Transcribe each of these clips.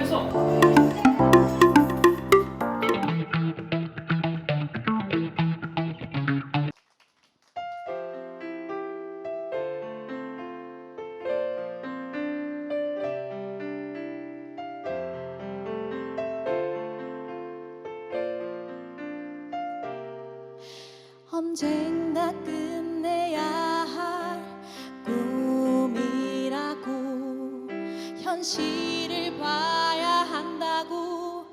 해서 언젠가 끝내야 현실을 봐야 한다고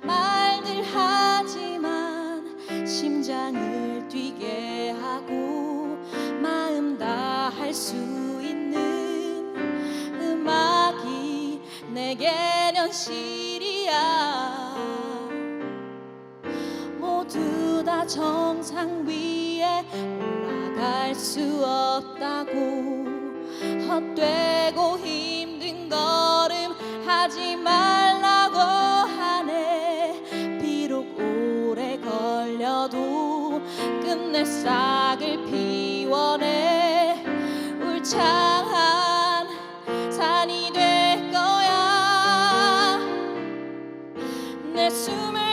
말들 하지만 심장을 뛰게 하고 마음 다 할 수 있는 음악이 내겐 현실이야. 모두 다 정상 위에 올라갈 수 없다고 헛되고 힘든 걸음 하지 말라고 하네. 비록 오래 걸려도 끝내 싹을 피워내. 울창한 산이 될 거야. 내 숨을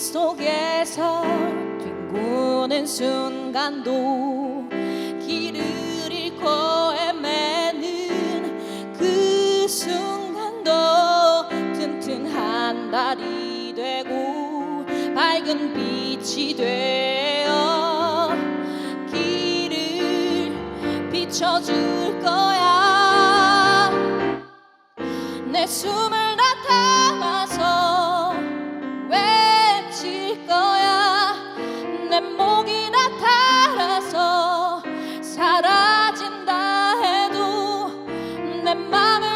속에서 뒹구는 순간도 길을 잃고 헤매는 그 순간도 튼튼한 달이 되고 밝은 빛이 되어 길을 비춰줄 거야. 내 숨을 내맘